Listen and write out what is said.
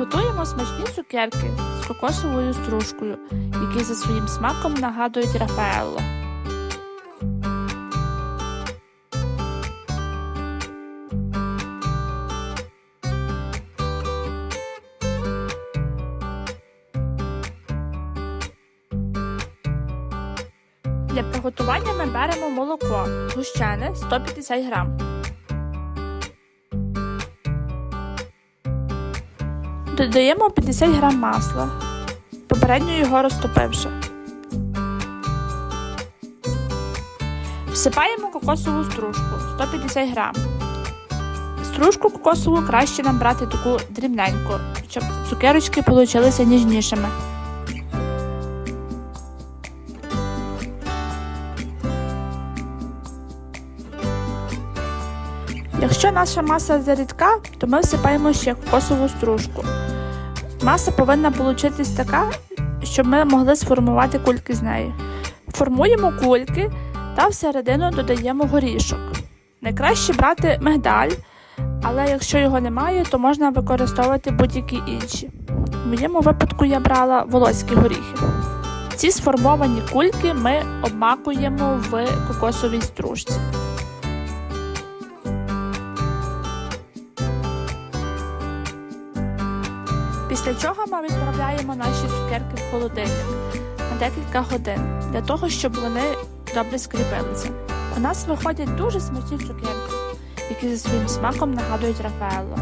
Приготуємо смачні цукерки з кокосовою стружкою, які за своїм смаком нагадують Рафаелло. Для приготування ми беремо молоко згущене 150 грам. Додаємо 50 грам масла, попередньо його розтопивши. Всипаємо кокосову стружку 150 грам. Стружку кокосову краще нам брати таку дрібненьку, щоб цукерочки получилися ніжнішими. Якщо наша маса зарідка, то ми всипаємо ще кокосову стружку. Маса повинна получитись така, щоб ми могли сформувати кульки з неї. Формуємо кульки та всередину додаємо горішок. Найкраще брати мигдаль, але якщо його немає, то можна використовувати будь-які інші. В моєму випадку я брала волоські горіхи. Ці сформовані кульки ми обмакуємо в кокосовій стружці. Після чого ми відправляємо наші цукерки в холодильник на декілька годин для того, щоб вони добре скріпилися. У нас виходять дуже смачні цукерки, які за своїм смаком нагадують Рафаелло.